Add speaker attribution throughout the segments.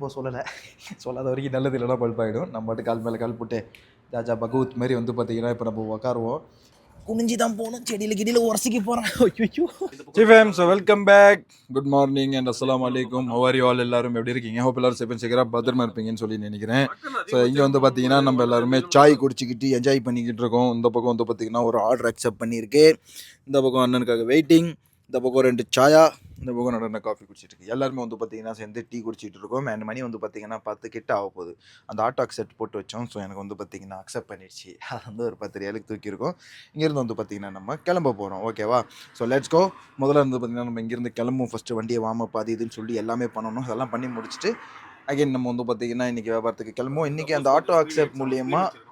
Speaker 1: ரொம்ப சொல்லலை. சொல்லாத வரைக்கும் நல்லது இல்லைனா பல்பாயிடும் நம்ம பாட்டு கால் மேலே கால் போட்டு ஜாஜா பகவத் மாதிரி வந்து பார்த்தீங்கன்னா இப்போ நம்ம உட்காருவோம் குனிஞ்சி தான் போகணும். செடியில் கிடியில் உரசிக்கு போகிறேன் so welcome back good morning and அஸ்லாம் வலைக்கும் ஹவர் ஆல் எல்லாரும் எப்படி இருக்கீங்க? ஹோப் எல்லாரும் சேஃபன் சீக்கிரம் பத்திரமா இருப்பீங்கன்னு சொல்லி நினைக்கிறேன். ஸோ இங்கே வந்து பார்த்தீங்கன்னா நம்ம எல்லாருமே சாய் குடிச்சிக்கிட்டு என்ஜாய் பண்ணிக்கிட்டு இருக்கோம். இந்த பக்கம் வந்து பார்த்தீங்கன்னா ஒரு ஆர்டர் அக்செப்ட் பண்ணியிருக்கு. இந்த பக்கம் அண்ணனுக்காக வெயிட்டிங் இந்த பக்கம் ரெண்டு சாயா. இந்த பக்கம் நடன காஃபி குடிச்சிட்டு இருக்கு எல்லாருமே வந்து பார்த்தீங்கன்னா சேர்ந்து டீ குடிச்சிட்டு இருக்கோம். அண்ட் மணி வந்து பார்த்தீங்கன்னா பத்து கிட்ட ஆக போகுது. அந்த ஆட்டோ அக்செப்ட் போட்டு வச்சோம். ஸோ எனக்கு வந்து பார்த்தீங்கன்னா அக்செப்ட் பண்ணிடுச்சு. அது வந்து ஒரு பத்து ஏழுக்கு தூக்கியிருக்கோம். இங்கேருந்து வந்து பார்த்தீங்கன்னா நம்ம கிளம்ப போகிறோம் ஓகேவா ஸோ லெட்ஸ் கோ முதல்ல இருந்து பார்த்தீங்கன்னா நம்ம இங்கேருந்து கிளம்பும் ஃபஸ்ட்டு வண்டியை வாம அது இதுன்னு சொல்லி எல்லாமே பண்ணணும். அதெல்லாம் பண்ணி முடிச்சுட்டு அகைன் நம்ம வந்து பார்த்தீங்கன்னா இன்றைக்கி வியாபாரத்துக்கு கிளம்புவோம். இன்றைக்கி அந்த ஆட்டோ அக்செப்ட் மூலியமாக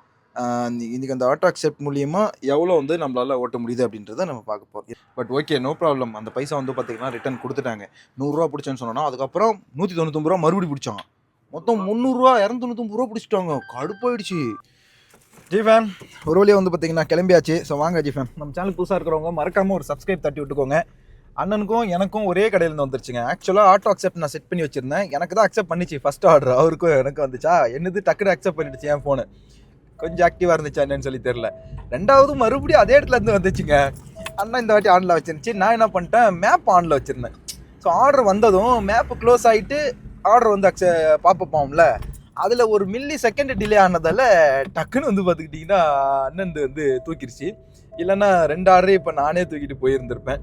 Speaker 1: இன்றைக்கி அந்த ஆட்டோ அக்செப்ட் மூலியமாக எவ்வளோ வந்து நம்மளால் ஓட்ட முடியுது அப்படின்றத நம்ம பார்க்க போகிறோம் பட் ஓகே நோ ப்ராப்ளம் அந்த பைசா வந்து பார்த்தீங்கன்னா ரிட்டர்ன் கொடுத்துட்டாங்க. நூறுரூவா பிடிச்சேன்னு சொன்னோன்னா அதுக்கப்புறம் நூற்றி தொண்ணூத்தொம்பது ரூபா மறுபடியும் பிடிச்சான் மொத்தம் முந்நூறுரூவா இரநூத்தொண்ணூத்தொம்பது ரூபா பிடிச்சிட்டாங்க. கடுப்பாயிடுச்சு. ஜி ஃபேம் ஒரு வழியாக வந்து பார்த்தீங்கன்னா கிளம்பியாச்சு. ஸோ வாங்க ஜி ஃபேம் நம்ம சேனல் புதுசாக இருக்கிறவங்க மறக்காமல் ஒரு சப்ஸ்கிரைப் தட்டி விட்டுக்கோங்க. அண்ணனுக்கும் எனக்கும் ஒரே கடையிலேருந்து வந்துருச்சுங்க. ஆக்சுவலாக ஆட்டோ அக்செப்ட் நான் செட் பண்ணி வச்சிருந்தேன். எனக்கு தான் அக்செப்ட் பண்ணிச்சு. ஃபர்ஸ்ட் ஆர்டர் அவருக்கும் எனக்கு வந்துச்சா? என்னது டக்குனு அக்செப்ட் பண்ணிடுச்சு என் ஃபோனு கொஞ்சம் ஆக்டிவாக இருந்துச்சு என்னன்னு சொல்லி தெரில ரெண்டாவது மறுபடியும் அதே இடத்துல இருந்து வந்துச்சுங்க. அண்ணா இந்த வாட்டி ஆனில் வச்சிருந்துச்சு. நான் என்ன பண்ணிட்டேன்? மேப் ஆனில் வச்சுருந்தேன். ஸோ ஆர்டர் வந்ததும் மேப்பு க்ளோஸ் ஆகிட்டு ஆர்டர் வந்து அக்ச பார்ப்போம்ல அதில் ஒரு மில்லி செகண்ட் டிலே ஆனதால் டக்குன்னு வந்து பார்த்துக்கிட்டிங்கன்னா அண்ணன் வந்து தூக்கிடுச்சு இல்லைன்னா ரெண்டு ஆர்டரே இப்போ நானே தூக்கிட்டு போயிருந்திருப்பேன்.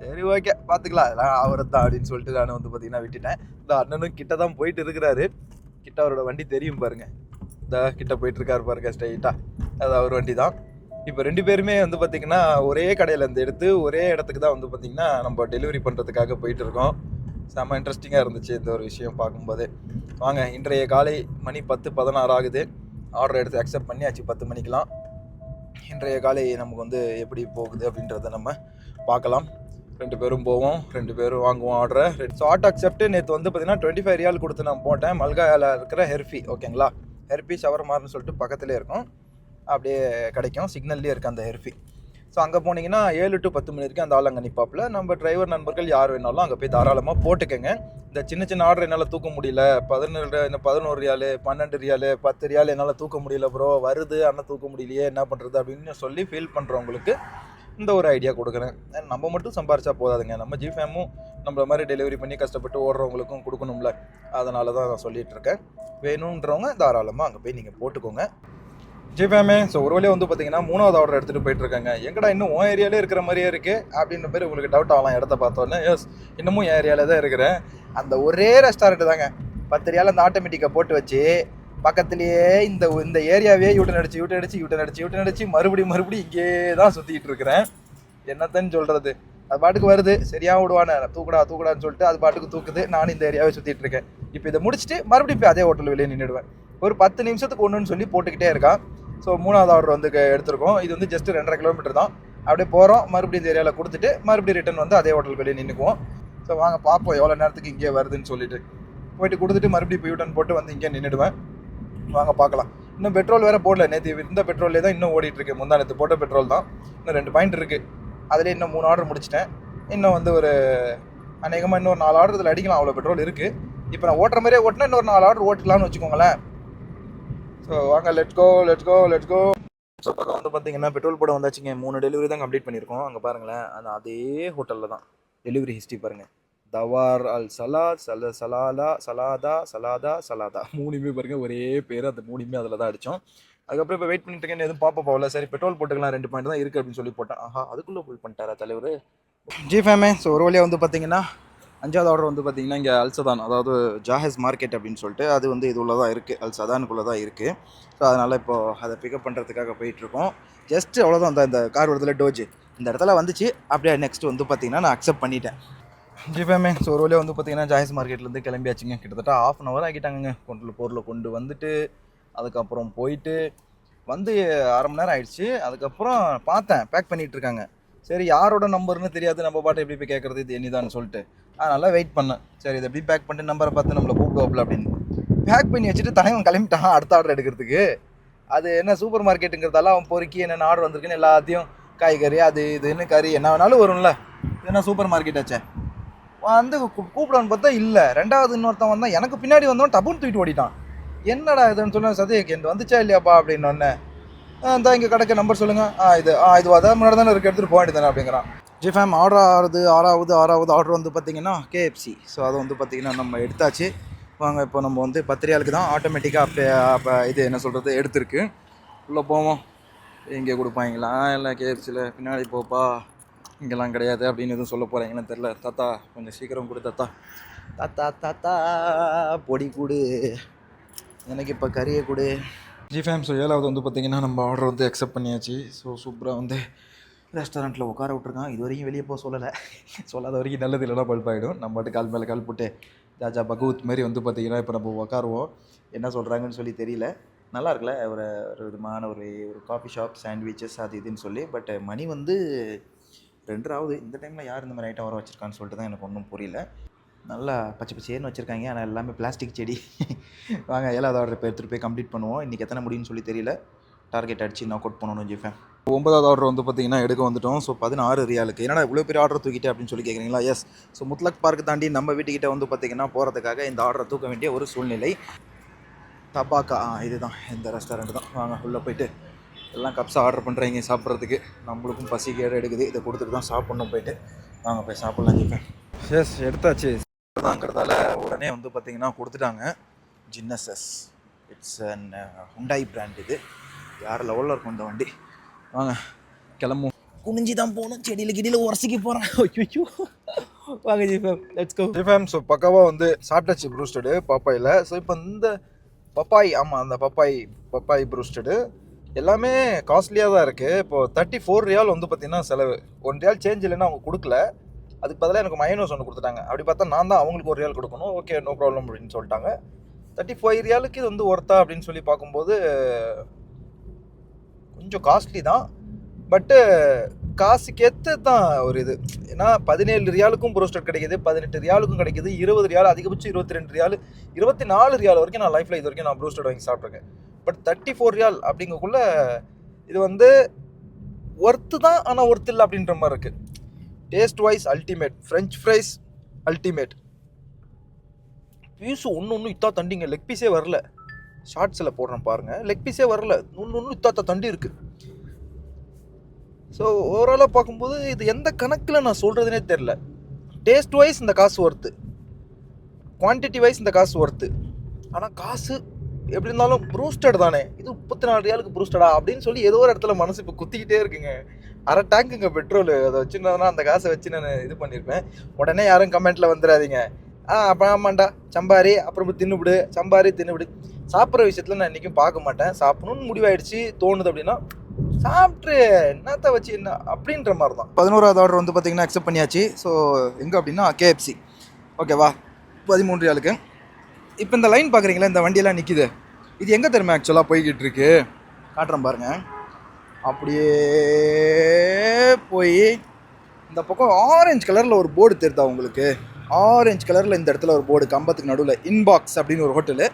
Speaker 1: சரி ஓகே பார்த்துக்கலாம் அதெல்லாம் அவரை தான் அப்படின்னு சொல்லிட்டு நான் வந்து பார்த்தீங்கன்னா விட்டுட்டேன். இந்த அண்ணனும் கிட்ட தான் போயிட்டு இருக்கிறாரு. கிட்ட அவரோட வண்டி தெரியும் பாருங்கள் இந்த கிட்ட போயிட்டு இருக்காரு பாருங்க ஸ்ட்ரைட்டா அது அவர் வண்டி தான் இப்போ ரெண்டு பேருமே வந்து பார்த்திங்கன்னா ஒரே கடையில இருந்து எடுத்து ஒரே இடத்துக்கு தான் வந்து பார்த்திங்கன்னா நம்ம டெலிவரி பண்ணுறதுக்காக போயிட்டு இருக்கோம் செம்ம இன்ட்ரெஸ்டிங்காக இருந்துச்சு இந்த ஒரு விஷயம் பார்க்கும்போது. வாங்க இன்றைய காலை மணி பத்து பதினாறு ஆகுது. ஆர்டர் எடுத்து அக்செப்ட் பண்ணியாச்சு பத்து மணிக்கெலாம் இன்றைய காலை நமக்கு வந்து எப்படி போகுது அப்படின்றத நம்ம பார்க்கலாம். ரெண்டு பேரும் போவோம் ரெண்டு பேரும் வாங்குவோம் ஆர்டரை ஸோ ஆட்டோ அக்செப்ட் நேற்று வந்து பார்த்தீங்கன்னா டுவெண்ட்டி ஃபைவ் ரியால் கொடுத்து நான் போட்டேன். மல்காயில் இருக்கிற ஹெர்ஃபி ஓகேங்களா ஹெர்பி ஷவர்மார்னு சொல்லிட்டு பக்கத்துலேயே இருக்கும். அப்படியே கிடைக்கும். சிக்னல்லே இருக்குது அந்த ஹெர்பி. ஸோ அங்கே போனீங்கன்னா ஏழு டு பத்து மணி வரைக்கும் அந்த ஆள் அங்கே நிற்பாப்பில் நம்ம டிரைவர் நண்பர்கள் யார் வேணாலும் அங்கே போய் தாராளமாக போட்டுக்கோங்க. இந்த சின்ன சின்ன ஆர்டர் என்னால் தூக்க முடியல. பதினேழு இந்த பதினோரு ரியாலு பன்னெண்டு ரியாலு பத்து ரியால் என்னால் தூக்க முடியல ப்ரோ வருது ஆனால் தூக்க முடியலையே என்ன பண்ணுறது அப்படின்னு சொல்லி ஃபீல் பண்ணுறவங்களுக்கு இந்த ஒரு ஐடியா கொடுக்குறேன். நம்ம மட்டும் சம்பாரிச்சா போதாதுங்க. நம்ம ஜி ஃபேமும் நம்மள மாதிரி டெலிவரி பண்ணி கஷ்டப்பட்டு ஓடுறவங்களுக்கும் கொடுக்கணும்ல. அதனால தான் நான் சொல்லிட்டு இருக்கேன். வேணுன்றவங்க தாராளமாக அங்கே போய் நீங்கள் போட்டுக்கோங்க. ஜி ஃபேமே ஸோ ஒரு வழியாக வந்து பார்த்தீங்கன்னா மூணாவது ஆர்டர் எடுத்துகிட்டு போயிட்டுருக்காங்க எங்கடா இன்னும் உன் ஏரியாலே இருக்கிற மாதிரியே இருக்குது அப்படின்ற பேர் உங்களுக்கு டவுட் ஆகலாம் இடத்த பார்த்தோன்னே எஸ் இன்னமும் என் ஏரியாவில் தான் இருக்கிறேன். அந்த ஒரே ரெஸ்டாரண்ட் தாங்க. பத்து ரியால் அந்த ஆட்டோமேட்டிக்கை போட்டு வச்சு பக்கத்துலேயே இந்த இந்த ஏரியாவே யூட்டன் அடிச்சு யூட்டன் அடிச்சு யூட்டன் அடிச்சு யூட்டன் அடிச்சு மறுபடியும் மறுபடியும் இங்கே தான் சுற்றிக்கிட்டு இருக்கிறேன். என்னத்தன்னு சொல்கிறது அது பாட்டுக்கு வருது. சரியா விடுவானே. தூக்குடா தூக்குடான்னு சொல்லிட்டு அது பாட்டுக்கு தூக்குது. நானும் இந்த ஏரியாவே சுற்றிட்டு இருக்கேன். இப்போ இதை முடிச்சுட்டு மறுபடியும் போய் அதே ஹோட்டல் வெளியே நின்றுடுவேன் ஒரு பத்து நிமிஷத்துக்கு ஒன்றுன்னு சொல்லி போட்டுக்கிட்டே இருக்கான். ஸோ மூணாவது ஆர்டர் வந்து எடுத்திருக்கோம். இது வந்து ஜஸ்ட் ரெண்டரை கிலோமீட்டர் தான். அப்படியே போகிறோம் மறுபடியும் இந்த ஏரியாவில் கொடுத்துட்டு மறுபடியும் ரிட்டர்ன் வந்து அதே ஹோட்டல் வெளியே நின்றுக்குவோம் ஸோ வாங்க பார்ப்போம் எவ்வளோ நேரத்துக்கு இங்கே வருதுன்னு சொல்லிட்டு. போயிட்டு கொடுத்துட்டு மறுபடியும் போய் யூட்டன் போட்டு வந்து இங்கே நின்றுடுவேன் வாங்க பார்க்கலாம். இன்னும் பெட்ரோல் வேறு போடல. நேற்று இருந்த பெட்ரோல்லே தான் இன்னும் ஓடிட்டு இருக்கு. முந்தா நேற்று போட்ட பெட்ரோல் தான். இன்னும் ரெண்டு பாயிண்ட் இருக்குது அதிலே இன்னும் மூணு ஆர்டர் முடிச்சிட்டேன். இன்னும் வந்து ஒரு அநேகமாக இன்னொரு நாலு ஆர்டர் இதில் அடிக்கலாம். அவ்வளோ பெட்ரோல் இருக்குது இப்போ நான் ஓட்டுற மாதிரியே ஓட்டினா இன்னொரு நாலு ஆர்டர் ஓட்டலாம்னு வச்சுக்கோங்களேன். ஸோ வாங்க let go let go let go so பக்கம் வந்து பார்த்தீங்கன்னா பெட்ரோல் போட வந்தாச்சுங்க. மூணு டெலிவரி தான் கம்ப்ளீட் பண்ணியிருக்கோம். அங்கே பாருங்களேன். அந்த அதே ஹோட்டலில் தான். டெலிவரி ஹிஸ்ட்ரி பாருங்கள் தவார் அல் சலா சல சலாலா சலாதா சலாதா சலாதா. மூணுமே பாருங்க ஒரே பேர். அந்த மூணுமே அதில் தான் அடித்தோம் அதுக்கப்புறம் இப்போ வெயிட் பண்ணிட்டு இருக்கேன். எதுவும் பாப்பா போகல சரி பெட்ரோல் போட்டுக்கலாம். ரெண்டு பாயிண்ட் தான் இருக்குது அப்படின்னு சொல்லி போட்டேன். ஆஹா அதுக்குள்ளே ஃபுல் பண்ணிட்டாரா தலைவர்? ஜி ஃபேமே ஸோ ஒரு வழியாக வந்து பார்த்தீங்கன்னா அஞ்சாவது ஆர்டர் வந்து பார்த்தீங்கன்னா இங்கே அல்சதான் அதாவது ஜாஹஸ் மார்க்கெட் அப்படின்னு சொல்லிட்டு அது வந்து இது உள்ள தான் இருக்குது அல்சதானுக்குள்ளே தான் இருக்குது ஸோ அதனால் இப்போது அதை பிக்கப் பண்ணுறதுக்காக போயிட்டுருக்கோம் ஜஸ்ட் அவ்வளோதான் அந்த இந்த கார் வருதுல டோஜ் இந்த இடத்துல வந்துச்சு. அப்படியே நெக்ஸ்ட் வந்து பார்த்தீங்கன்னா நான் அக்செப்ட் பண்ணிட்டேன். ஜிபேமே ஸோ ஒரு வழியாக வந்து பார்த்தீங்கன்னா ஜாய்ஸ் மார்க்கெட்லேருந்து கிளம்பியாச்சுங்க. கிட்டத்தட்ட ஆஃப் அன் ஹவர் ஆகிட்டாங்க கொண்டு பொருளை கொண்டு வந்துட்டு அதுக்கப்புறம் போயிட்டு வந்து அரை மணி நேரம் ஆயிடுச்சு. அதுக்கப்புறம் பார்த்தேன் பேக் பண்ணிகிட்டு இருக்காங்க. சரி யாரோட நம்பர்னு தெரியாது. நம்ம பாட்டு எப்படி போய் கேட்குறது இது எனிதான்னு சொல்லிட்டு. அதனால் வெயிட் பண்ணேன். சரி இதை எப்படி பேக் பண்ணிட்டு நம்பரை பார்த்து நம்மளை கூப்பிடுவோம்ல அப்படின்னு. பேக் பண்ணி வச்சுட்டு தலைவன் கிளம்பிட்டான் அடுத்த ஆர்டர் எடுக்கிறதுக்கு. அது என்ன சூப்பர் மார்க்கெட்டுங்கிறதால அவன் பொறுக்கி என்னென்ன ஆர்டர் வந்திருக்குன்னு எல்லாத்தையும் காய்கறி அது இதுன்னு கறி என்ன வேணாலும் வரும்ல. இது என்ன சூப்பர் மார்க்கெட் ஆச்சே? வந்து கூ- கூப்பிடான்னு பார்த்தா இல்லை. ரெண்டாவது இன்னொருத்தன் வந்தான். எனக்கு பின்னாடி வந்தவன் டபுன்னு தூக்கிட்டு ஓடிட்டான். என்னடா இதுன்னு சொன்ன சதீக் என் வந்துச்சா இல்லையாப்பா? அப்படின்னு ஒன்று இந்த இங்கே கடைக்கு நம்பர் சொல்லுங்கள் ஆ இது ஆ இது அதான் முன்னாடி தானே இருக்க எடுத்துகிட்டு போக வேண்டியதானே அப்படிங்கிறான். ஜி ஃபேம் ஆர்டர் ஆறுது ஆறாவது ஆறாவது ஆர்டர் வந்து பார்த்தீங்கன்னா கேஎஃப்சி ஸோ அதை வந்து பார்த்தீங்கன்னா நம்ம எடுத்தாச்சு. வாங்க இப்போ நம்ம வந்து பத்திரியாளுக்கு தான் ஆட்டோமேட்டிக்காக அப்போ அப்போ இது என்ன சொல்கிறது எடுத்திருக்கு. உள்ளே போவோம். இங்கே கொடுப்பாங்களா? இல்லை கேஎஃப்சியில் பின்னாடி போப்பா. இங்கெல்லாம் கிடையாது அப்படின்னு எதுவும் சொல்ல போகிறாங்கன்னு தெரில தாத்தா கொஞ்சம் சீக்கிரம் கொடு தாத்தா. தாத்தா தாத்தா பொடி கொடு. எனக்கு இப்போ கறியை கொடு. ஜி ஃபேம் ஸோ ஏழாவது வந்து பார்த்தீங்கன்னா நம்ம ஆர்டர் வந்து அக்செப்ட் பண்ணியாச்சு. ஸோ சூப்பராக வந்து ரெஸ்டாரண்ட்டில் உட்கார விட்ருக்கான் இது வரைக்கும் வெளியே போக சொல்லலை. சொல்லாத வரைக்கும் நல்லது இல்லைனா பல்பாயிடும் நம்ம பாட்டு கால் மேலே கால் போட்டு ஜாஜா பகவத் மாதிரி வந்து பார்த்திங்கன்னா இப்போ நம்ம உட்காருவோம். என்ன சொல்கிறாங்கன்னு சொல்லி தெரியல. நல்லா இருக்குல்ல? ஒரு ஒரு விதமான ஒரு ஒரு காஃபி ஷாப் சாண்ட்விச்சஸ் அது இதுன்னு சொல்லி. பட் மணி வந்து ரெண்டாவது இந்த டைமில் யார் இந்த மாதிரி ஐட்டம் வர வச்சுருக்கான்னு சொல்லிட்டு தான் எனக்கு ஒன்றும் புரியல. நல்லா பச்சை பச்சேர்னு வச்சுருக்காங்க. ஆனால் எல்லாமே பிளாஸ்டிக் செடி. வாங்க ஏழாவது ஆர்டர் இப்போ எடுத்துகிட்டு போய் கம்ப்ளீட் பண்ணுவோம். இன்றைக்கி எத்தனை முடியும்னு சொல்லி தெரியல. டார்கெட் அடித்து நான் அவுட் பண்ணணும்னு ஜிஃபேன் ஒன்பதாவது ஆர்டர் வந்து பார்த்தீங்கன்னா எடுக்க வந்துட்டோம். ஸோ பதினாறு ரியாலுக்கு. என்னடா இவ்வளோ பெரிய ஆர்டர் தூக்கிட்டே அப்படின்னு சொல்லி கேட்குறீங்களா எஸ் ஸோ முத்லக் பார்க் தாண்டி நம்ம வீட்டுக்கிட்ட வந்து பார்த்தீங்கன்னா போகிறதுக்காக இந்த ஆர்டரை தூக்க வேண்டிய ஒரு சூழ்நிலை. தபாக்கா ஆ இதுதான். இந்த ரெஸ்டாரண்ட் தான். வாங்க உள்ளே போயிட்டு எல்லாம் கப்ஸ் ஆர்டர் பண்ணுறீங்க சாப்பிட்றதுக்கு. நம்மளுக்கும் பசி கேடு எடுக்குது. இதை கொடுத்துட்டு தான் சாப்பிட்ணும் போயிட்டு. வாங்க போய் சாப்பிட்லாம் ஜிஃபேன் எஸ் எடுத்தாச்சு. தாங்கிறதால உடனே வந்து பார்த்தீங்கன்னா கொடுத்துட்டாங்க. Genesis it's an Hyundai brand இது. யார் லெவலில் இருக்கும் இந்த வண்டி? வாங்க கிளம்பும் குனிஞ்சி தான் போகணும். செடியில் கிடியில் உரசிக்க போகிறேன் ஐயோ வாங்க ஜிஃபேம் லெட்ஸ் கோ ஜிஃபேம் ஸோ பக்காவாக வந்து சாப்பிட்டாச்சு ப்ரூஸ்டடு பப்பாயில். ஸோ இப்போ இந்த பப்பாய் ஆமாம் அந்த பப்பாய் பப்பாய் ப்ரூஸ்டடு எல்லாமே காஸ்ட்லியாக தான் இருக்குது இப்போ தேர்ட்டி ஃபோர் ரியால் வந்து பார்த்திங்கன்னா செலவு. ஒன் ரியால் சேஞ்ச் இல்லைன்னா அவங்க கொடுக்கல. அதுக்கு பதிலாக எனக்கு மைனஸ் ஒன்று கொடுத்துட்டாங்க. அப்படி பார்த்தா நான் தான் அவங்களுக்கு ஒரு ரியால் கொடுக்கணும். ஓகே நோ ப்ராப்ளம் அப்படின்னு சொல்லிட்டாங்க. தேர்ட்டி ஃபைவ் ரியாலுக்கு இது வந்து ஒர்த்தா அப்படின்னு சொல்லி பார்க்கும்போது கொஞ்சம் காஸ்ட்லி தான். பட்டு காசுக்கேற்று தான் ஒரு இது. ஏன்னா பதினேழு ரியாலுக்கும் ப்ரோஸ்டர் கிடைக்குது பதினெட்டு ரியாலுக்கும் கிடைக்குது இருபது ரியால் அதிகபட்சம் இருபத்தி ரெண்டு ரியால் இருபத்தி நாலு ரியால் வரைக்கும் நான் லைஃப்பில் இது வரைக்கும் நான் ப்ரோஸ்டர் வாங்கி சாப்பிட்ருக்கேன் பட் தேர்ட்டி ஃபோர் ரியால் அப்படிங்கக்குள்ள இது வந்து ஒர்த்து தான் ஆனால் ஒர்த்து இல்லை அப்படின்ற மாதிரி இருக்குது taste wise ultimate French fries ultimate piece ஒன்று ஒன்று இத்தா தண்டிங்க. லெக் பீஸே வரல. ஷார்ட்ஸில் போடுறேன் பாருங்கள் லெக் பீஸே வரல. ஒன்று ஒன்று இத்தாத்த தண்டி இருக்குது ஸோ ஓவராலாக பார்க்கும்போது இது எந்த கணக்கில் நான் சொல்கிறதுனே தெரில டேஸ்ட் வைஸ் இந்த காசு ஒர்த்து குவான்டிட்டி வைஸ் இந்த காசு ஒர்த்து ஆனால் காசு எப்படி இருந்தாலும் ப்ரூஸ்டட் தானே? இது முப்பத்தி நாலு ரியாலுக்கு ப்ரூஸ்டடா அப்படின்னு சொல்லி ஏதோ ஒரு இடத்துல மனசு இப்போ குத்திக்கிட்டே இருக்குங்க. அரை டேங்குங்க பெட்ரோல் அதை வச்சுருந்ததுனா அந்த காசை வச்சு நான் இது பண்ணியிருப்பேன் உடனே யாரும் கமெண்ட்டில் வந்துடாதீங்க ஆ அப்போ ஆமாண்டா. சம்பாரி அப்புறம் தின்னுபிடு. சம்பாரி தின்னுபிடு. சாப்பிட்ற விஷயத்தில் நான் இன்றைக்கும் பார்க்க மாட்டேன். சாப்பிடணும்னு முடிவாயிடுச்சு. தோணுது அப்படின்னா சாப்பிட்டு என்னத்த வச்சு என்ன? அப்படின்ற மாதிரி தான் பதினோராவது ஆர்டர் வந்து பார்த்தீங்கன்னா அக்செப்ட் பண்ணியாச்சு. ஸோ எங்கே அப்படின்னா கேஎஃப்சி ஓகேவா பதிமூன்று ஆளுக்கு இப்போ இந்த லைன் பார்க்குறீங்களா இந்த வண்டியெல்லாம் நிற்கிது இது எங்கே தெரியுமா ஆக்சுவலாக போய்கிட்டு இருக்கு? காட்டுறேன் பாருங்க. அப்படியே போய் இந்த பக்கம் ஆரஞ்சு கலரில் ஒரு போர்டு தெரிதா உங்களுக்கு? ஆரஞ்சு கலரில் இந்த இடத்துல ஒரு போர்டு கம்பத்துக்கு நடுவில் இன்பாக்ஸ் அப்படின்னு ஒரு ஹோட்டலு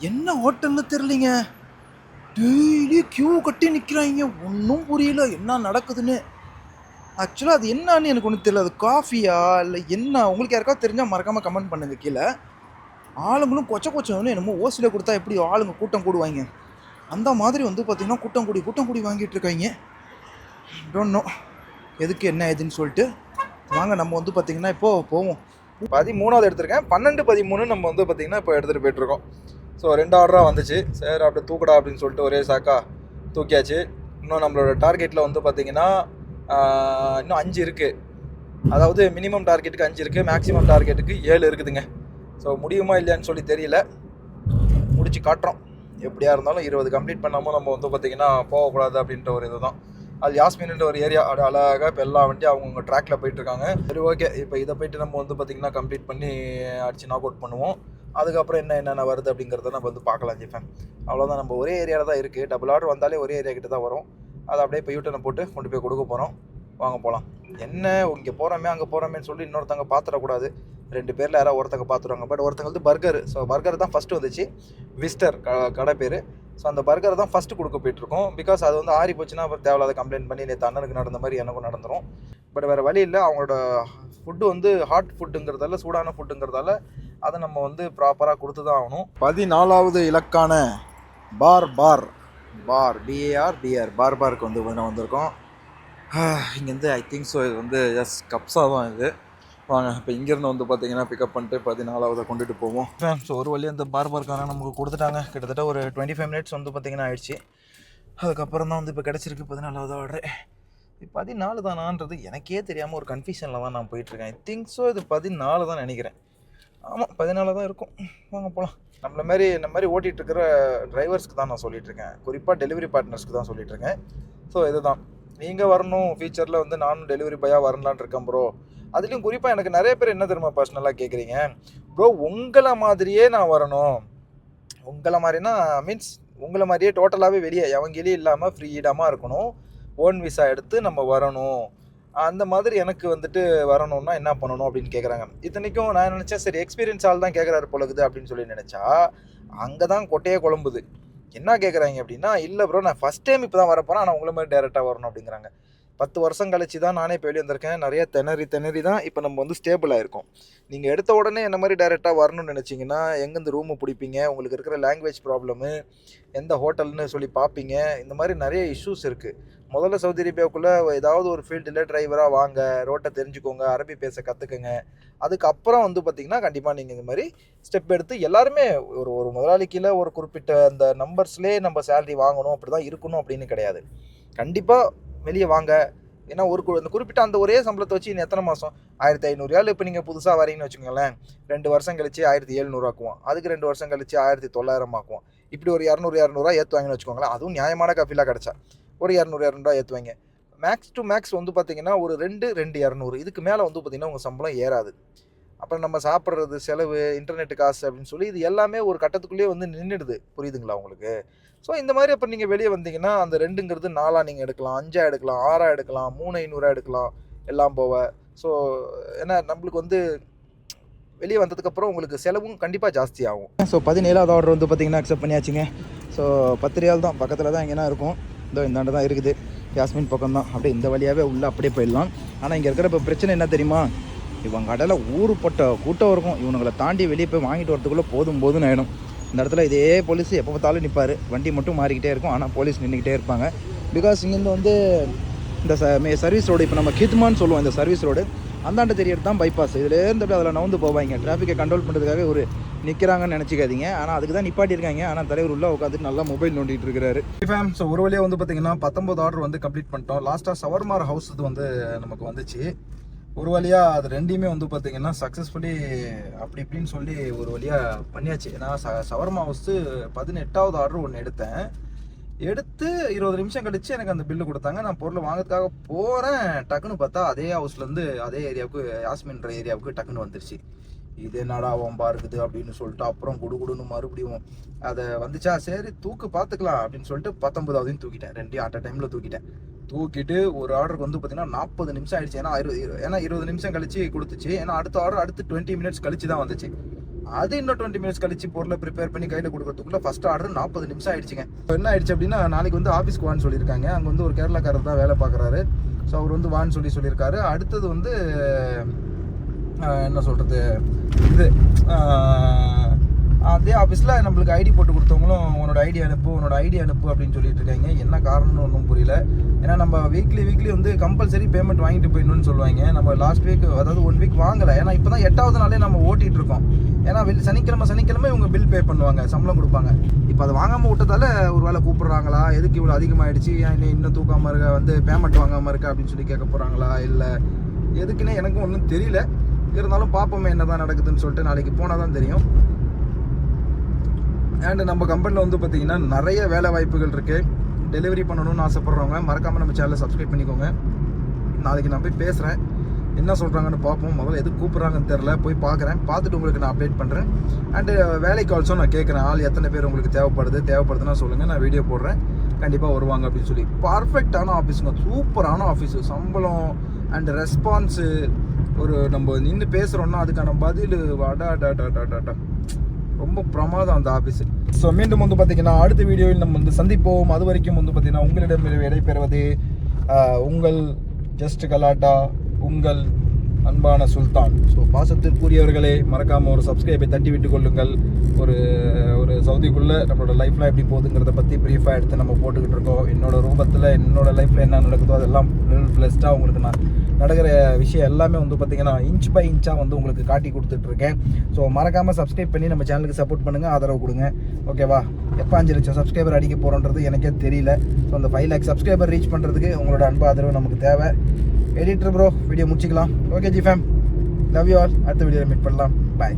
Speaker 1: என்ன ஹோட்டல்னு தெரிலிங்க டெய்லி க்யூ கட்டி நிற்கிறாங்க ஒன்றும் புரியல. என்ன நடக்குதுன்னு? ஆக்சுவலாக அது என்னன்னு எனக்கு ஒன்றும் தெரியல. அது காஃபியா இல்லை என்ன? உங்களுக்கு யாருக்காவது தெரிஞ்சால் மறக்காமல் கமெண்ட் பண்ணுங்க கீழே. ஆளுங்களும் கொச்ச கொச்சவனு என்னமோ ஓசியில் கொடுத்தா எப்படி ஆளுங்க கூட்டம் கூடுவாங்க. அந்த மாதிரி வந்து பார்த்திங்கன்னா கூட்டம் கூடி கூட்டம் கூடி வாங்கிட்டு இருக்காங்க. டோன்ட் நோ எதுக்கு என்ன ஏதுன்னு சொல்லிட்டு. வாங்க நம்ம வந்து பார்த்திங்கன்னா இப்போது போவோம். பதிமூணாவது எடுத்திருக்கேன். பன்னெண்டு பதிமூணு நம்ம வந்து பார்த்திங்கன்னா இப்போ எடுத்துகிட்டு போயிட்டுருக்கோம். ஸோ ரெண்டு ஆர்டராக வந்துச்சு. சரி அப்படி தூக்கடா அப்படின்னு சொல்லிட்டு ஒரே சாக்கா தூக்கியாச்சு. இன்னும் நம்மளோட டார்கெட்டில் வந்து பார்த்திங்கன்னா இன்னும் அஞ்சு இருக்குது அதாவது மினிமம் டார்கெட்டுக்கு அஞ்சு இருக்குது மேக்ஸிமம் டார்கெட்டுக்கு ஏழு இருக்குதுங்க. ஸோ முடியுமா இல்லையான்னு சொல்லி தெரியல. முடிச்சு காட்டுறோம். எப்படியா இருந்தாலும் இருபது கம்ப்ளீட் பண்ணாமல் நம்ம வந்து பார்த்திங்கன்னா போகக்கூடாது அப்படின்ற ஒரு இதுதான். அது யாஸ்மின்ன்ற ஒரு ஏரியா அது அழகாக இப்போ எல்லா வண்டி அவங்கவுங்க ட்ராக்ல போயிட்டு இருக்காங்க சரி ஓகே இப்போ இதை போயிட்டு நம்ம வந்து பார்த்திங்கன்னா கம்ப்ளீட் பண்ணி அடிச்சு நாக் அவுட் பண்ணுவோம். அதுக்கப்புறம் என்ன என்னென்ன வருது அப்படிங்கிறத நம்ம வந்து பார்க்கலாம் ஜிஃபேன். அவ்வளோதான் நம்ம ஒரே ஏரியாவில் தான் இருக்குது டபுள் ஆர்டர் வந்தாலே ஒரே ஏரியா கிட்ட தான் வரும். அதை அப்படியே இப்போ யூட்டனை போட்டு கொண்டு போய் கொடுக்க போகிறோம் வாங்க போகலாம் என்ன இங்கே போகிறோமே அங்கே போகிறோமேன்னு சொல்லி இன்னொருத்தவங்க பார்த்துடக்கூடாது ரெண்டு பேரில் யாராவது ஒருத்தங்க பார்த்துருவாங்க பட் ஒருத்தங்க வந்து பர்கர் ஸோ பர்கர் தான் ஃபஸ்ட்டு வந்துச்சு. விஸ்டர் க கடை பேர். ஸோ அந்த பர்கர் தான் ஃபஸ்ட்டு கொடுக்க போயிட்டுருக்கோம். பிகாஸ் அது வந்து ஆறி போச்சுன்னா அப்புறம் தேவையில்லாத கம்ப்ளைண்ட் பண்ணி நேற்று அண்ணனுக்கு நடந்த மாதிரி எனக்கும் நடந்துரும். பட் வேறு வழி இல்லை. அவங்களோட ஃபுட்டு வந்து ஹாட் ஃபுட்டுங்கிறதால சூடான ஃபுட்டுங்கிறதால அதை நம்ம வந்து ப்ராப்பராக கொடுத்து தான் ஆகணும். பதினாலாவது இலக்கான bar bar bar B A R B R பார் பாருக்கு வந்து வந்திருக்கோம். இங்கேருந்து ஐ திங்க் ஸோ இது வந்து எஸ் கப்ஸாக தான் இது. வாங்க இப்போ இங்கேருந்து வந்து பார்த்தீங்கன்னா பிக்கப் பண்ணிட்டு பதினாலாவதை கொண்டுட்டு போவோம். ஸோ ஒரு வழி அந்த பார் பார்க்கான நமக்கு கொடுத்துட்டாங்க. கிட்டத்தட்ட ஒரு டுவெண்ட்டி ஃபைவ் மினிட்ஸ் வந்து பார்த்தீங்கன்னா ஆயிடுச்சு. அதுக்கப்புறம் தான் வந்து இப்போ கிடச்சிருக்கு பதினாலாவது ஆர்டர் இது பதினாலு தானான்றது எனக்கே தெரியாமல் ஒரு கன்ஃபியூஷனில் தான் நான் போயிட்டுருக்கேன். ஐ திங்க் ஸோ இது பதினாலு தான் நினைக்கிறேன். ஆமாம் பதினாலு தான் இருக்கும். வாங்க போகலாம் நம்மள மாதிரி இந்த மாதிரி ஓட்டிகிட்டு இருக்கிற டிரைவர்ஸ்க்கு தான் நான் சொல்லிட்டு இருக்கேன் குறிப்பாக டெலிவரி பார்ட்னர்ஸ்க்கு தான் சொல்லிட்டுருக்கேன். ஸோ இதுதான். நீங்கள் வரணும் ஃபியூச்சரில் வந்து நானும் டெலிவரி பாயாக வரலான்னு இருக்கேன் ப்ரோ அதுலேயும் குறிப்பாக எனக்கு நிறைய பேர் என்ன தெரியுமா பர்சனலாக கேட்குறீங்க ப்ரோ உங்களை மாதிரியே நான் வரணும். உங்களை மாதிரினா மீன்ஸ் உங்களை மாதிரியே டோட்டலாகவே வெளியே எவங்கிலேயும் இல்லாமல் ஃப்ரீடமாக இருக்கணும். ஓன் விசா எடுத்து நம்ம வரணும். அந்த மாதிரி எனக்கு வந்துட்டு வரணும்னா என்ன பண்ணணும் அப்படின்னு கேட்குறாங்க இத்தனைக்கும் நான் நினச்சேன் சரி எக்ஸ்பீரியன்ஸ் ஆள் தான் கேட்குறாரு பொழுது அப்படின்னு சொல்லி நினச்சா அங்கே தான் கொட்டையே குழம்புது. என்ன கேட்குறாங்க அப்படின்னா இல்லை ப்ரோ நான் ஃபஸ்ட் டைம் இப்போ தான் வரப்போகிறேன் ஆனால் உங்களை மாதிரி டேரெக்டாக வரணும் அப்படிங்கிறாங்க. பத்து வருஷம் கழிச்சு தான் நானே இப்போ வெளியே வந்திருக்கேன் நிறைய திணறி திணறி தான் இப்போ நம்ம வந்து ஸ்டேபிளாக இருக்கோம். நீங்கள் எடுத்த உடனே என்ன மாதிரி டேரெக்டாக வரணும்னு நினச்சிங்கன்னா எங்கேருந்து ரூமு பிடிப்பீங்க? உங்களுக்கு இருக்கிற லாங்குவேஜ் ப்ராப்ளமு எந்த ஹோட்டல்னு சொல்லி பார்ப்பீங்க இந்த மாதிரி நிறைய இஷ்யூஸ் இருக்குது முதல்ல சவுதி அரேபியாவுக்குள்ளே ஏதாவது ஒரு ஃபீல்டில் டிரைவராக வாங்க ரோட்டை தெரிஞ்சுக்கோங்க அரபி பேச கற்றுக்குங்க அதுக்கப்புறம் வந்து பார்த்திங்கன்னா கண்டிப்பாக நீங்கள் இந்த மாதிரி ஸ்டெப் எடுத்து எல்லாருமே ஒரு ஒரு முதலாளி கீழே ஒரு குறிப்பிட்ட அந்த நம்பர்ஸ்லேயே நம்ம சேலரி வாங்கணும் அப்படி தான் இருக்கணும் அப்படின்னு கிடையாது. கண்டிப்பாக வெளியே வாங்க. ஏன்னா ஒரு கு- அந்த குறிப்பிட்ட அந்த ஒரே சம்பளத்தை வச்சு இன்னும் எத்தனை மாதம் ஆயிரத்தி ஐநூறுயால் இப்போ நீங்கள் புதுசாக வரீங்கன்னு வச்சுக்கோங்களேன். ரெண்டு வருஷம் கழிச்சு ஆயிரத்தி எழுநூறுவாக்குவோம் அதுக்கு ரெண்டு வருஷம் கழிச்சு ஆயிரத்தி தொள்ளாயிரம் ஆக்குவோம். இப்படி ஒரு இரநூறு இரநூறுவா ஏற்றுவாங்கன்னு வச்சுக்கோங்களேன். அதுவும் நியாயமான கஃபீலாக கிடச்சா. ஒரு இரநூறு இரநூறுவா ஏற்றுவாங்க மேக்ஸ் டு மேக்ஸ் வந்து பார்த்தீங்கன்னா ஒரு ரெண்டு ரெண்டு இரநூறு. இதுக்கு மேலே வந்து பார்த்தீங்கன்னா உங்கள் சம்பளம் ஏறாது. அப்புறம் நம்ம சாப்பிட்றது செலவு இன்டர்நெட் காசு அப்படின்னு சொல்லி இது எல்லாமே ஒரு கட்டத்துக்குள்ளேயே வந்து நின்றுடுது புரியுதுங்களா உங்களுக்கு? ஸோ இந்த மாதிரி அப்போ நீங்கள் வெளியே வந்தீங்கன்னா அந்த ரெண்டுங்கிறது நாலாக நீங்கள் எடுக்கலாம். அஞ்சா எடுக்கலாம். ஆறா எடுக்கலாம். மூணு ஐநூறுரூவா எடுக்கலாம். எல்லாம் போவ. ஸோ ஏன்னா நம்மளுக்கு வந்து வெளியே வந்ததுக்கப்புறம் உங்களுக்கு செலவும் கண்டிப்பாக ஜாஸ்தி ஆகும். ஸோ பதினேழாவது ஆர்டர் வந்து பார்த்தீங்கன்னா அக்செப்ட் பண்ணியாச்சுங்க. ஸோ பத்திரியால் தான் பக்கத்தில் தான் எங்கன்னா இருக்கும். இதோ இந்தாண்ட தான் இருக்குது. யாஸ்மின் பக்கம் தான். அப்படியே இந்த வழியாகவே உள்ளே அப்படியே போயிடலாம். ஆனால் இங்கே இருக்கிற இப்போ பிரச்சனை என்ன தெரியுமா? இவங்க கடையில் ஊறுப்பட்ட கூட்டம் இருக்கும். இவனுங்களை தாண்டி வெளியே போய் வாங்கிட்டு வரதுக்குள்ளே போதும் போதும்னு ஆகிடும் இந்த இடத்துல இதே போலீஸ் எப்போ பார்த்தாலும் நிற்பார் வண்டி மட்டும் மாறிக்கிட்டே இருக்கும். ஆனால் போலீஸ் நின்றுக்கிட்டே இருப்பாங்க. பிகாஸ் இங்கேருந்து வந்து இந்த ச மே சர்வீஸ் ரோடு இப்போ நம்ம கித்மான்னு சொல்லுவோம். இந்த சர்வீஸ் ரோடு அந்தாண்ட தெரியறது தான் பைபாஸ் இதுலேருந்து அதில் நவுந்து போவாங்க. டிராஃபிக்கை கண்ட்ரோல் பண்ணுறதுக்காக ஒரு நிற்கிறாங்கன்னு நினச்சிக்காதீங்க. ஆனால் அதுக்கு தான் நிப்பாட்டியிருக்காங்க. ஆனால் தலைவர் உள்ள உட்காந்துட்டு நல்லா மொபைல் நோண்டிட்டு இருக்கிறாரு ஃபேம் ஸோ ஒரு வழியாக வந்து பார்த்தீங்கன்னா பத்தொம்பது ஆர்டர் வந்து கம்ப்ளீட் பண்ணிட்டோம். லாஸ்ட்டாக சவர்மார் ஹவுஸ் இது வந்து நமக்கு வந்துச்சு. ஒரு வழியாக அது ரெண்டையுமே வந்து பார்த்தீங்கன்னா சக்ஸஸ்ஃபுல்லி அப்படி இப்படின்னு சொல்லி ஒரு வழியாக பண்ணியாச்சு. ஏன்னா ச சவர்மா ஹவுஸு பதினெட்டாவது ஆர்டர் ஒன்று எடுத்தேன். எடுத்து இருபது நிமிஷம் கழித்து எனக்கு அந்த பில்லு கொடுத்தாங்க. நான் பொருள் வாங்குறதுக்காக போகிறேன் டக்குன்னு பார்த்தா அதே ஹவுஸ்லேருந்து அதே ஏரியாவுக்கு யாஸ்மின்ற ஏரியாவுக்கு டக்குன்னு வந்துருச்சு. இது என்னடா வம்பா இருக்குது அப்படின்னு சொல்லிட்டு அப்புறம் குடு குடுன்னு மறுபடியும் அதை வந்துச்சா? சரி தூக்கு பார்த்துக்கலாம் அப்படின்னு சொல்லிட்டு பத்தொன்பதாவதையும் தூக்கிட்டேன். ரெண்டையும் அட் டைமில் தூக்கிட்டேன். தூக்கிட்டு ஒரு ஆர்டருக்கு வந்து பார்த்தீங்கன்னா நாற்பது நிமிஷம் ஆயிடுச்சு. ஏன்னா இரு- ஏன்னா இருபது நிமிஷம் கழிச்சு கொடுத்துச்சு. ஏன்னா அடுத்த ஆர்டர் அடுத்து டுவெண்ட்டி மினிட்ஸ் கழிச்சு தான் வந்துச்சு. அது இன்னும் டுவெண்ட்டி மினிட்ஸ் கழிச்சு பொருளை ப்ரிப்பேர் பண்ணி கையில் கொடுக்கறதுக்குள்ள ஃபஸ்ட் ஆர்டர் நாற்பது நிமிஷம் ஆயிடுச்சுங்க. இப்போ என்ன ஆயிடுச்சு அப்படின்னா நாளைக்கு வந்து ஆஃபீஸ்க்கு வான்னு சொல்லியிருக்காங்க. அங்கே வந்து ஒரு கேரளாக்காரர் தான் வேலை பார்க்குறாரு. ஸோ அவர் வந்து வான்னு சொல்லி சொல்லியிருக்காரு. அடுத்தது வந்து என்ன சொல்கிறது இது அதே ஆஃபீஸில் நம்மளுக்கு ஐடி போட்டு கொடுத்தவங்களும் உன்னோட ஐடி அனுப்பு உன்னோட ஐடி அனுப்பு அப்படின்னு சொல்லிட்டு இருக்காங்க. என்ன காரணம்னு ஒன்றும் புரியல. ஏன்னா நம்ம வீக்லி வீக்லி வந்து கம்பல்சரி பேமெண்ட் வாங்கிட்டு போயிடணும்னு சொல்லுவாங்க. நம்ம லாஸ்ட் வீக் அதாவது ஒன் வீக் வாங்கலை. ஏன்னா இப்போ தான் எட்டாவது நாளே நம்ம ஓட்டிகிட்டு இருக்கோம். ஏன்னா வெளி சனிக்கிழமை சனிக்கிழமை இவங்க பில் பே பண்ணுவாங்க. சம்பளம் கொடுப்பாங்க. இப்போ அதை வாங்காமல் விட்டதால ஒரு வேளை கூப்பிட்றாங்களா? எதுக்கு இவ்வளோ அதிகமாகிடுச்சு ஏன் நீ இன்னும் தூக்காமல் இருக்க? வந்து பேமெண்ட் வாங்காமல் இருக்க அப்படின்னு சொல்லி கேட்க போகிறாங்களா இல்லை எதுக்குன்னே எனக்கும் ஒன்றும் தெரியல. இருந்தாலும் பார்ப்போமே என்ன தான் நடக்குதுன்னு சொல்லிட்டு நாளைக்கு போனால் தான் தெரியும். அண்ட் நம்ம கம்பெனியில் வந்து பார்த்தீங்கன்னா நிறைய வேலை வாய்ப்புகள் இருக்குது டெலிவரி பண்ணணும்னு ஆசைப்பட்றவங்க மறக்காமல் நம்ம சேனலை சப்ஸ்கிரைப் பண்ணிக்கோங்க. நாளைக்கு நான் போய் பேசுகிறேன் என்ன சொல்கிறாங்கன்னு பார்ப்போம். முதல்ல எது கூப்பிட்றாங்கன்னு தெரில போய் பார்க்குறேன். பார்த்துட்டு உங்களுக்கு நான் அப்டேட் பண்ணுறேன் அண்டு வேலைக்கு ஆல்சோ நான் கேட்குறேன். ஆள் எத்தனை பேர் உங்களுக்கு தேவைப்படுது? தேவைப்படுதுன்னா சொல்லுங்கள் நான் வீடியோ போடுறேன். கண்டிப்பாக வருவாங்க அப்படின்னு சொல்லி. பர்ஃபெக்டான ஆஃபீஸுங்க சூப்பரான ஆஃபீஸு சம்பளம் அண்ட் ரெஸ்பான்ஸு ஒரு நம்ம நின்று பேசுகிறோன்னா அதுக்கான பதில் வாடா டா டா டா டா டா. ரொம்ப பிரமாதம் அந்த ஆஃபீஸ் ஸோ மீண்டும் வந்து பார்த்தீங்கன்னா அடுத்த வீடியோவில் நம்ம வந்து சந்திப்போம். அது வரைக்கும் வந்து பார்த்தீங்கன்னா உங்களிடம் விடைபெறுவது உங்கள் ஜஸ்ட் கலாட்டா உங்கள் அன்பான சுல்தான். ஸோ பாசத்திற்குரியவர்களே மறக்காமல் ஒரு சப்ஸ்கிரைபை தட்டி விட்டு கொள்ளுங்கள். ஒரு ஒரு சவுதிக்குள்ளே நம்மளோட லைஃப்லாம் எப்படி போகுதுங்கிறத பற்றி ப்ரீஃபாக எடுத்து நம்ம போட்டுக்கிட்டு இருக்கோம். என்னோட ரூபத்தில் என்னோட லைஃப்பில் என்ன நடக்குதோ அதெல்லாம் ப்ளஸ்ட்டாக உங்களுக்கு நான் நடக்கிற விஷயம் எல்லாமே வந்து பார்த்திங்கன்னா இன்ச் பை இன்ச்சாக வந்து உங்களுக்கு காட்டி கொடுத்துட்ருக்கேன் ஸோ மறக்காமல் சப்ஸ்கிரைப் பண்ணி நம்ம சேனலுக்கு சப்போர்ட் பண்ணுங்கள் ஆதரவு கொடுங்க. ஓகேவா எப்போ அஞ்சு லட்சம் சப்ஸ்கிரைபர் அடிக்க போகிறோன்றது எனக்கே தெரியல. ஸோ அந்த ஃபைவ் லேக் சப்ஸ்கிரைபர் ரீச் பண்ணுறதுக்கு உங்களோட அன்பு ஆதரவு நமக்கு தேவை. Editor bro video முடிச்சிக்கலாம். Okay ji fam love you all அடுத்த வீடியோவில் மீட் பண்ணலாம். பாய்